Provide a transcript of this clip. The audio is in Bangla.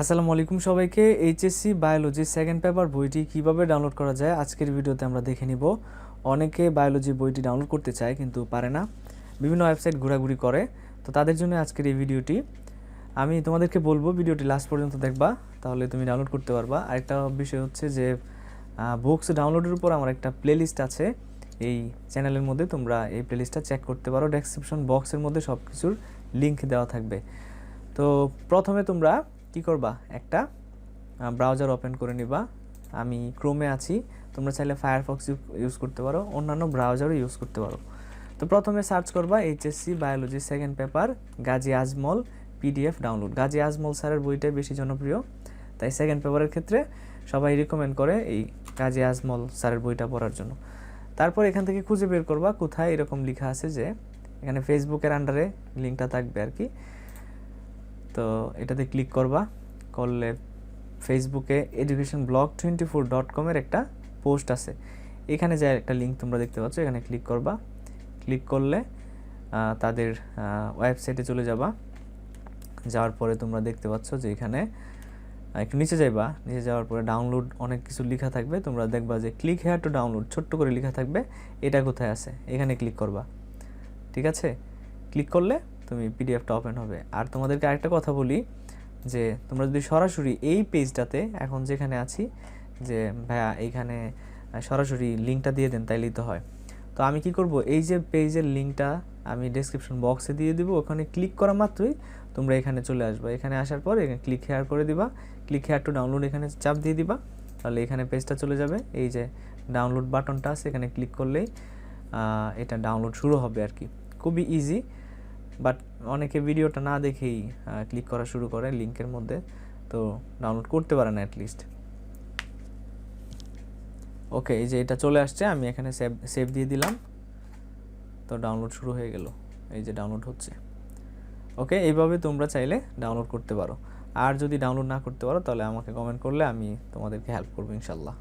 আসসালামু আলাইকুম সবাইকে। এইচএসসি বায়োলজি সেকেন্ড পেপার বইটি কীভাবে ডাউনলোড করা যায় আজকের ভিডিওতে আমরা দেখে নিব। অনেকে বায়োলজি বইটি ডাউনলোড করতে চায় কিন্তু পারে না। বিভিন্ন ওয়েবসাইট ঘোরাঘুরি করে। তো তাদের জন্য আজকের এই ভিডিওটি। আমি তোমাদেরকে বলব, ভিডিওটি লাস্ট পর্যন্ত দেখবা, তাহলে তুমি ডাউনলোড করতে পারবা। আরেকটা বিষয় হচ্ছে যে বুকস ডাউনলোডের উপর আমার একটা প্লেলিস্ট আছে। এই চ্যানেলের মধ্যে তোমরা এই প্লেলিস্টটা চেক করতে পারো। ডেসক্রিপশন বক্সের মধ্যে সব কিছুর লিঙ্ক দেওয়া থাকবে। তো প্রথমে তোমরা কি করবা? একটা ব্রাউজার ওপেন করে নিবা। আমি ক্রোমে আছি, তোমরা চাইলে ফায়ারফক্স ইউজ করতে পারো, অন্যান্য ব্রাউজারও ইউজ করতে পারো। তো প্রথমে সার্চ করবা HSC biology second paper Gazi Azmal PDF download Gazi Azmal স্যারের বইটাই বেশি জনপ্রিয়। তাই সেকেন্ড পেপারের ক্ষেত্রে সবাই রিকমেন্ড করে এই গাজী আজমল স্যারের বইটা পড়ার জন্য। তারপর এখান থেকে খুঁজে বের করবা কোথায় এরকম লেখা আছে যে, এখানে ফেসবুকের আন্ডারে লিঙ্কটা থাকবে আর কি। তো এটাতে ক্লিক করবা। করলে ফেসবুকে education blog twenty four dot কমের একটা পোস্ট আছে। এখানে যে একটা লিঙ্ক তোমরা দেখতে পাচ্ছ, এখানে ক্লিক করবা। ক্লিক করলে তাদের ওয়েবসাইটে চলে যাবা। যাওয়ার পরে তোমরা দেখতে পাচ্ছ যে এখানে একটু নিচে যাইবা। নিচে যাওয়ার পরে ডাউনলোড অনেক কিছু লেখা থাকবে। তোমরা দেখবা যে ক্লিক হেয়ার টু ডাউনলোড ছোট্ট করে লেখা থাকবে। এটা কোথায় আছে? এখানে ক্লিক করবা। ঠিক আছে? ক্লিক করলে তুমি পিডিএফটা ওপেন হবে। আর তোমাদেরকে আরেকটা কথা বলি, যে তোমরা যদি সরাসরি এই পেজটাতে এখন যেখানে আছি, যে ভাইয়া এইখানে সরাসরি লিঙ্কটা দিয়ে দেন, তাইলেই তো হয়। তো আমি কি করব? এই যে পেজের লিঙ্কটা আমি ডেসক্রিপশন বক্সে দিয়ে দিব, ওখানে ক্লিক করা মাত্রই তোমরা এখানে চলে আসবে। এখানে আসার পর এখানে ক্লিক হেয়ার করে দিবা। ক্লিক হেয়ার টু ডাউনলোড এখানে চাপ দিয়ে দিবা। তাহলে এখানে পেজটা চলে যাবে। এই যে ডাউনলোড বাটনটা আছে, এখানে ক্লিক করলেই এটা ডাউনলোড শুরু হবে আর কি। খুবই ইজি বাট অনেকে ভিডিওটা না দেখেই ক্লিক করা শুরু করে লিঙ্কের মধ্যে। তো ডাউনলোড করতে পারে না অ্যাটলিস্ট ওকে এই যে এটা চলে আসছে, আমি এখানে সেভ সেভ দিয়ে দিলাম। তো ডাউনলোড শুরু হয়ে গেল। এই যে ডাউনলোড হচ্ছে। ওকে এইভাবে তোমরা চাইলে ডাউনলোড করতে পারো। আর যদি ডাউনলোড না করতে পারো, তাহলে আমাকে কমেন্ট করলে আমি তোমাদেরকে হেল্প করব ইনশাল্লাহ।